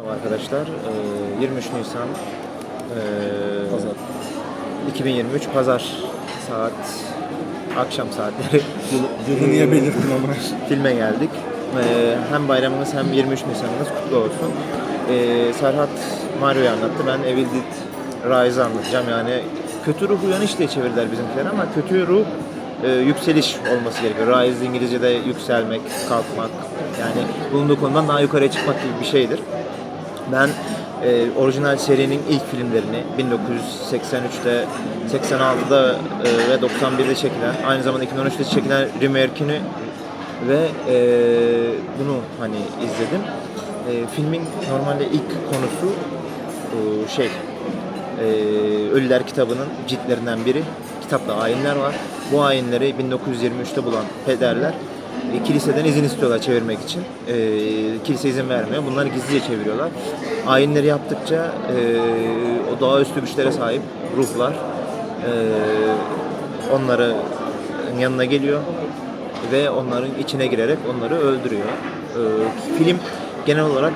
Arkadaşlar. Ee, 23 Nisan ee, Pazar. 2023 Pazar saat akşam saatleri Yılı niye belirttin ama? filme geldik. Ee, hem bayramınız hem 23 Nisan'ınız kutlu olsun. Ee, Serhat Mario'yu anlattı. Ben Evil Dead Rise'ı anlatacağım. Yani kötü ruh uyanış diye çevirdiler bizimkiler ama kötü ruh e, yükseliş olması gerekiyor. Rise İngilizce'de yükselmek, kalkmak. Yani bulunduğu konudan daha yukarıya çıkmak gibi bir şeydir. Ben e, orijinal serinin ilk filmlerini 1983'te, 86'da e, ve 91'de çekilen, aynı zamanda 2013'te çekilen remake'ini ve e, bunu hani izledim. E, filmin normalde ilk konusu e, şey, e, Ölüler kitabının ciltlerinden biri. Kitapta ayinler var. Bu ayinleri 1923'te bulan pederler e, kiliseden izin istiyorlar çevirmek için. E, kilise izin vermiyor. Bunları gizlice çeviriyorlar. Ayinleri yaptıkça e, o doğaüstü güçlere sahip ruhlar e, onların yanına geliyor ve onların içine girerek onları öldürüyor. E, film genel olarak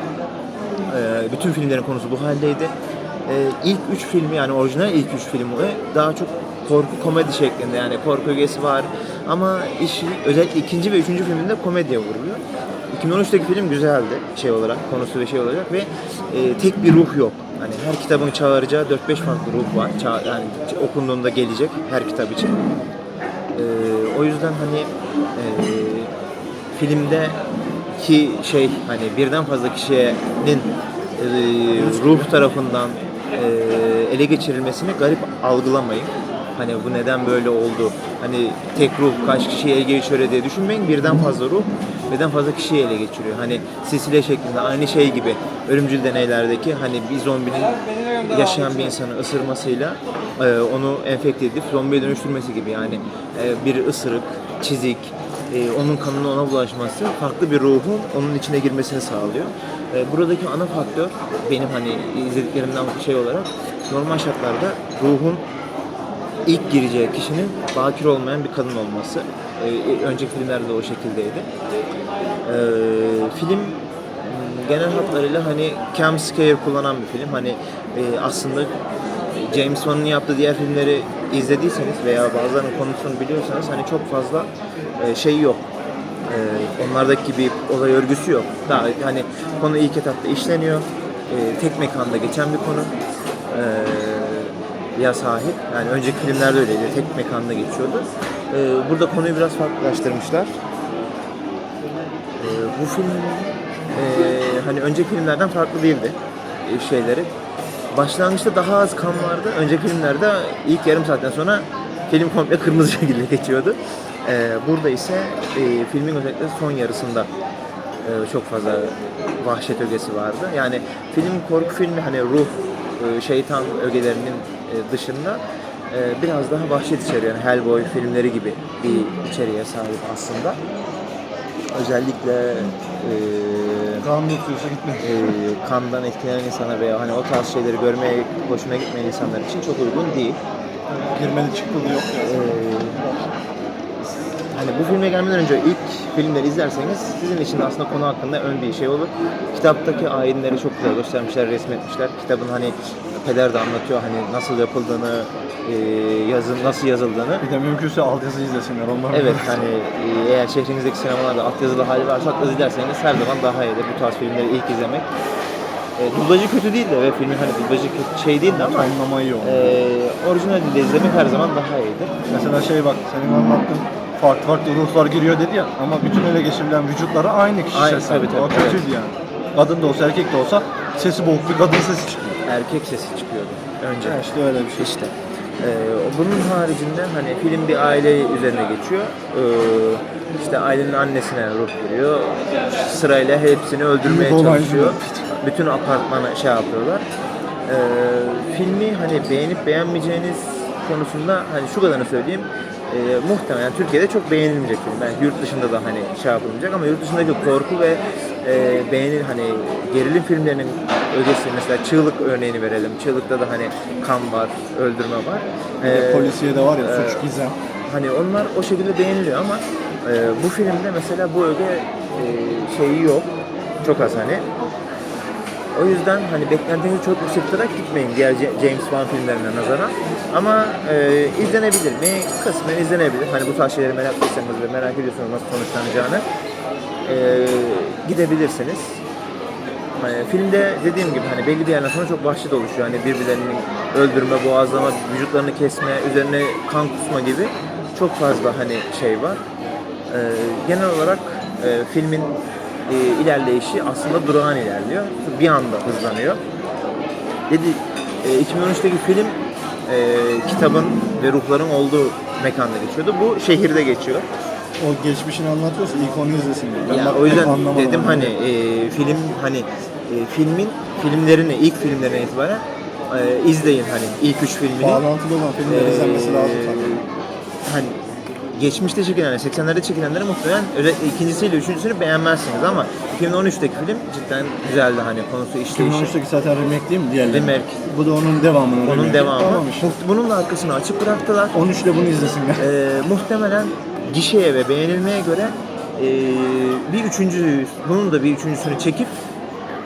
e, bütün filmlerin konusu bu haldeydi. E, ilk üç filmi yani orijinal ilk üç filmi daha çok korku komedi şeklinde yani korku ögesi var ama işi özellikle ikinci ve üçüncü filminde komediye vuruluyor. 2013'teki film güzeldi şey olarak konusu ve şey olacak ve e, tek bir ruh yok. Hani her kitabın çağıracağı 4-5 farklı ruh var. Ça- yani okunduğunda gelecek her kitap için. E, o yüzden hani e, filmdeki şey hani birden fazla kişinin e, ruh tarafından e, ele geçirilmesini garip algılamayın. Hani bu neden böyle oldu? Hani tek ruh kaç kişiye ele geçiriyor diye düşünmeyin. Birden fazla ruh birden fazla kişiyi ele geçiriyor. Hani silsile şeklinde aynı şey gibi ölümcül deneylerdeki hani bir zombinin yaşayan bir insanı ısırmasıyla e, onu enfekte edip zombiye dönüştürmesi gibi yani e, bir ısırık, çizik, e, onun kanının ona bulaşması farklı bir ruhun onun içine girmesini sağlıyor. E, buradaki ana faktör benim hani izlediklerimden şey olarak normal şartlarda ruhun ilk gireceği kişinin bakir olmayan bir kadın olması. E, önceki filmlerde de o şekildeydi. E, film m, genel hatlarıyla hani cam scare kullanan bir film. Hani e, aslında James Wan'ın yaptığı diğer filmleri izlediyseniz veya bazılarının konusunu biliyorsanız hani çok fazla e, şey yok. E, onlardaki gibi olay örgüsü yok. Daha hani konu ilk etapta işleniyor. E, tek mekanda geçen bir konu. E, ya sahip. Yani önceki filmlerde öyleydi. Tek mekanda geçiyordu. E, burada konuyu biraz farklılaştırmışlar. E, bu film e, hani önceki filmlerden farklı değildi e, şeyleri. Başlangıçta daha az kan vardı. Önceki filmlerde ilk yarım saatten sonra film komple kırmızı şekilde geçiyordu. E, burada ise e, filmin özellikle son yarısında e, çok fazla vahşet ögesi vardı. Yani film korku filmi hani ruh, şeytan ögelerinin e, dışında e, biraz daha vahşet içeriyor. Yani Hellboy filmleri gibi bir içeriğe sahip aslında. Özellikle e, Kan tutuyorsa gitme. e, kandan etkilenen insana veya hani o tarz şeyleri görmeye hoşuna gitmeyen insanlar için çok uygun değil. Girmeli çıkmalı yok ya. Ee, hani bu filme gelmeden önce ilk filmleri izlerseniz sizin için de aslında konu hakkında ön bir şey olur. Kitaptaki ayinleri çok güzel göstermişler, resmetmişler. Kitabın hani peder de anlatıyor hani nasıl yapıldığını, e, yazın nasıl yazıldığını. Bir de mümkünse altyazı izlesinler onlar. Evet hani e, eğer şehrinizdeki sinemalarda altyazılı hali varsa altyazı izlerseniz her zaman daha iyidir bu tarz filmleri ilk izlemek. E, dublajı kötü değil de ve filmin hani dublajı kötü şey değil de ama Anlama iyi oldu. e, orijinal dilde izlemek her zaman daha iyidir. Mesela şey bak senin anlattığın farklı farklı ruhlar giriyor dedi ya ama bütün ele geçirilen vücutları aynı kişi Aynı, seslendi. tabii, tabii, O kötüydü evet. yani. Kadın da olsa erkek de olsa sesi boğuk bir kadın sesi çıkıyor. erkek sesi çıkıyordu önce. Ya işte öyle bir şey. İşte. Ee, bunun haricinde hani film bir aile üzerine geçiyor. Ee, işte ailenin annesine ruh giriyor. Sırayla hepsini öldürmeye Büyük olay çalışıyor. Bütün apartmanı şey yapıyorlar. Ee, filmi hani beğenip beğenmeyeceğiniz konusunda hani şu kadarını söyleyeyim. Ee, muhtemelen Türkiye'de çok beğenilmeyecek film. Yani yurt dışında da hani şey yapılmayacak ama yurt dışındaki korku ve e, beğenil hani gerilim filmlerinin ögesi mesela Çığlık örneğini verelim. Çığlık'ta da hani kan var, öldürme var. Ee, polisiye de var ya e, suç gizem. Hani onlar o şekilde beğeniliyor ama e, bu filmde mesela bu öge e, şeyi yok. Çok az hani. O yüzden hani beklentinizi çok yüksek tutarak gitmeyin diğer James Bond filmlerine nazaran. Ama e, izlenebilir mi? Kısmen izlenebilir. Hani bu tarz şeyleri meraklıysanız ve merak ediyorsanız nasıl sonuçlanacağını e, gidebilirsiniz. Hani filmde dediğim gibi hani belli bir yerden sonra çok vahşet oluşuyor. Hani birbirlerini öldürme, boğazlama, vücutlarını kesme, üzerine kan kusma gibi çok fazla hani şey var. Ee, genel olarak e, filmin e, ilerleyişi aslında durağan ilerliyor. Bir anda hızlanıyor. Dedi e, 2013'teki film e, kitabın ve ruhların olduğu mekanda geçiyordu. Bu şehirde geçiyor. O geçmişini anlatıyorsa ilk onu izlesin. Ben Ya bak o yüzden anlamadım dedim hani e, film hani e, filmin filmlerini ilk filmlerine itibaren e, izleyin hani ilk üç filmini. Bağlantılı olan filmler Ee, izlenmesi lazım sanırım. Hani geçmişte çekilen, 80'lerde çekilenleri muhtemelen özellikle ikincisiyle üçüncüsünü beğenmezsiniz ama 2013'teki film cidden güzeldi hani konusu işleyişi. 2013'teki zaten remake değil mi diğerleri? Remake. Bu da onun devamının Onun remake'i. devamı. Tamam işte. Bunun da arkasını açık bıraktılar. 13'le bunu izlesinler. Ee, muhtemelen gişeye ve beğenilmeye göre ee, bir üçüncü, bunun da bir üçüncüsünü çekip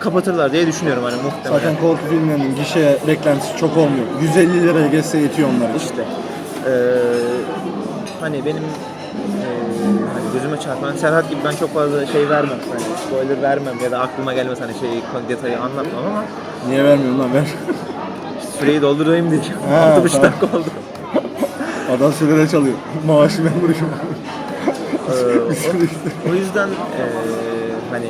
kapatırlar diye düşünüyorum hani muhtemelen. Zaten korku filmlerinin gişe beklentisi çok olmuyor. 150 liraya geçse yetiyor onlar için. İşte ee, hani benim ee, hani gözüme çarpan Serhat gibi ben çok fazla şey vermem hani spoiler vermem ya da aklıma gelmez hani şey detayı anlatmam ama Niye vermiyorum lan ver. süreyi doldurayım diye Ha, 6,5 tamam. dakika oldu. Adam sigara çalıyor. Maaşı memuru şu. Ee, o, o yüzden ee, hani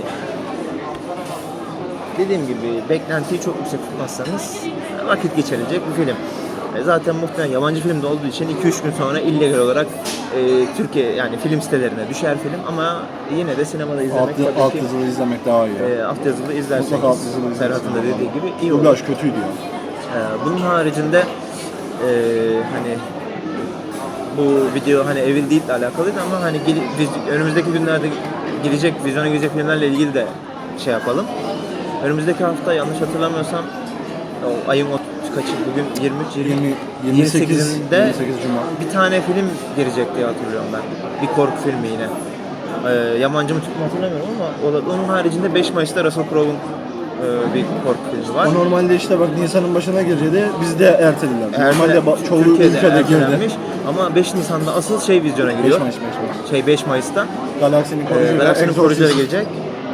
dediğim gibi beklentiyi çok yüksek tutmazsanız vakit geçirilecek bir film. E, Zaten muhtemelen yabancı filmde olduğu için 2-3 gün sonra illegal olarak e, Türkiye yani film sitelerine düşer film ama yine de sinemada izlemek Alt, tabii alt ki yazılı izlemek daha iyi. e, alt yazılı izlerseniz Mutlaka alt yazılı izlemek Serhat'ın da dediği gibi iyi olur. Dublaj kötüydü ya. Ee, bunun haricinde e, hani bu video hani Evil Dead'le alakalıydı ama hani gel- önümüzdeki günlerde girecek, vizyona girecek filmlerle ilgili de şey yapalım. Önümüzdeki hafta yanlış hatırlamıyorsam o ayın kaçı bugün 23 20, 28, 28'inde 28 Cuma. bir tane film girecek diye hatırlıyorum ben. Bir korku filmi yine. Ee, yabancı mı mü hatırlamıyorum ama o onun haricinde 5 Mayıs'ta Russell Crowe'un e, bir korku filmi var. O normalde işte bak Nisan'ın başına geleceği bizde ertelediler. Ertele- Normalde ba- çoğu Türkiye'de ülkede girdi. ama 5 Nisan'da asıl şey vizyona 5 giriyor. Mayıs, 5 Mayıs. Şey 5 Mayıs'ta Galaksinin e, koruyucuları, Galaksinin Exorcist. koruyucuları gelecek.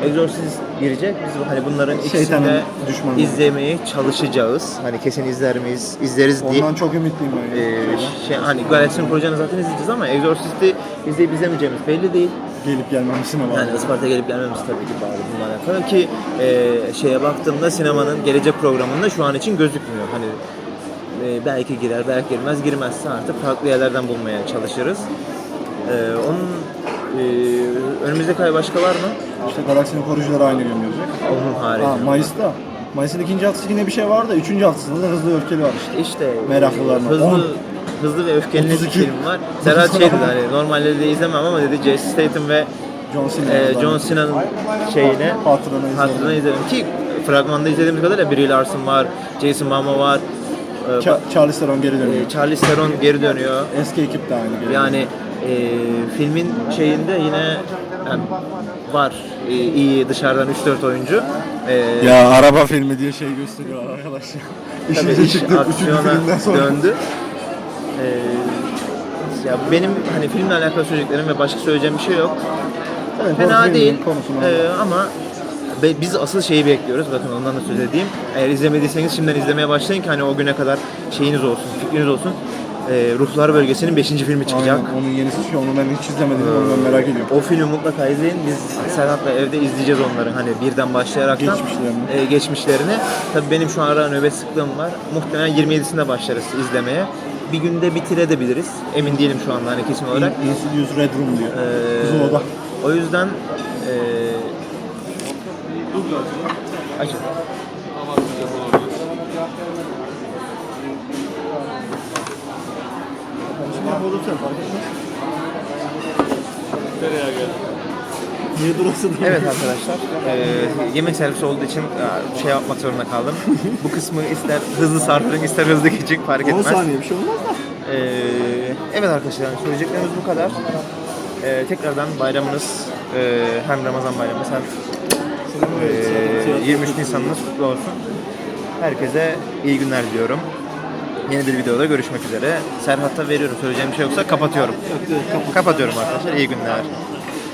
Exorcist girecek. Biz hani bunların ikisini de düşmanı. izlemeye çalışacağız. Hani kesin izler miyiz? İzleriz diye. Ondan çok ümitliyim ben. Ee, şey hani Galaksinin koruyucularını zaten izleyeceğiz ama Exorcist'i izleyip izlemeyeceğimiz belli değil. Gelip gelmem sinema. Yani Isparta'ya gelip gelmemiz tabii ki bağlı bununla alakalı ki e, şeye baktığımda sinemanın gelecek programında şu an için gözükmüyor. Hani e, belki girer, belki girmez. Girmezse artık farklı yerlerden bulmaya çalışırız. E, onun e, önümüzdeki ay başka var mı? İşte Galaksinin koruyucuları aynı gün gelecek. Onun harici. Ha, Mayıs'ta. Mayıs'ın ikinci haftası yine bir şey var da üçüncü haftasında da hızlı öfkeli var işte. İşte Meraklılarına. hızlı On. hızlı ve öfkeli bir 32. film var. Serhat şey dedi hani normalde de izlemem ama dedi Jason Statham ve John Cena. e, John Cena'nın şeyine Hatırına izledim. hatırına izledim ki fragmanda izlediğimiz kadarıyla Brie Larson var, Jason Momoa var, e, Cha- Charlize Theron geri dönüyor. e, Charlize Theron geri dönüyor. Eski ekip de aynı geri Yani e, filmin şeyinde yine yani var e, iyi dışarıdan 3-4 oyuncu. E, Ya araba filmi diye şey gösteriyor arkadaş. tabii İşimize iş üçüncü aksiyona sonra. döndü. E, ya benim hani filmle alakalı söyleyeceklerim ve başka söyleyeceğim bir şey yok. Evet, Fena değil E, ama biz asıl şeyi bekliyoruz. Bakın ondan da söz edeyim. Eğer izlemediyseniz şimdiden izlemeye başlayın ki hani o güne kadar şeyiniz olsun, fikriniz olsun. E, Ruhlar Bölgesi'nin 5. filmi çıkacak. Aynen, onun yenisi şu, onu ben hiç izlemedim, onu ben merak ediyorum. O filmi mutlaka izleyin. Biz Serhat'la evde izleyeceğiz onların hani birden başlayaraktan Geçmişlerini. e, geçmişlerini. Tabii benim şu ara nöbet sıklığım var. Muhtemelen 27'sinde başlarız izlemeye. Bir günde bitirebiliriz. Emin değilim şu anda hani kesin olarak. Insidious Red Room diyor. Ee, Kızıl Oda. O yüzden e, Açın. Niye durasın? Evet arkadaşlar, e, yemek servisi olduğu için e, şey yapmak zorunda kaldım. Bu kısmı ister hızlı sarfırın ister hızlı geçik fark 10 etmez. saniye bir şey olmaz da. Ee, evet arkadaşlar söyleyeceklerimiz bu kadar. Ee, tekrardan bayramınız e, hem Ramazan bayramı hem Ee, 23 Nisan'ınız kutlu olsun. Herkese iyi günler diliyorum. Yeni bir videoda görüşmek üzere. Serhat'a veriyorum. Söyleyeceğim bir şey yoksa kapatıyorum. Kapatıyorum arkadaşlar. İyi günler.